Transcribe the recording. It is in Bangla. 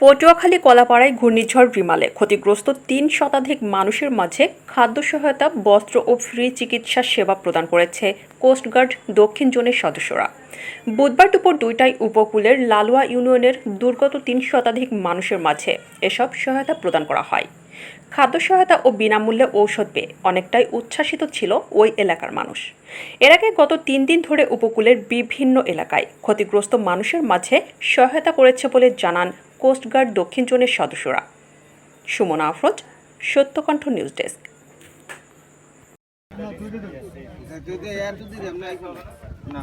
পটুয়াখালী কলাপাড়ায় ঘূর্ণিঝড় রিমালে ক্ষতিগ্রস্ত তিন শতাধিক মানুষের মাঝে খাদ্য সহায়তা, বস্ত্র ও ফ্রি চিকিৎসা সেবা প্রদান করেছে কোস্টগার্ড দক্ষিণ জোনের সদস্যরা। বুধবার দুপুর দুইটায় উপকূলের লালুয়া ইউনিয়নের দুর্গত তিন শতাধিক মানুষের মাঝে এসব সহায়তা প্রদান করা হয়। খাদ্য সহায়তা ও বিনামূল্যে ঔষধ পেয়ে অনেকটাই উচ্ছ্বাসিত ছিল ওই এলাকার মানুষ। এর আগে গত তিন দিন ধরে উপকূলের বিভিন্ন এলাকায় ক্ষতিগ্রস্ত মানুষের মাঝে সহায়তা করেছে বলে জানান কোস্টগার্ড দক্ষিণ জোনের সদস্যরা। Suman Afroz Satyakantha news desk. না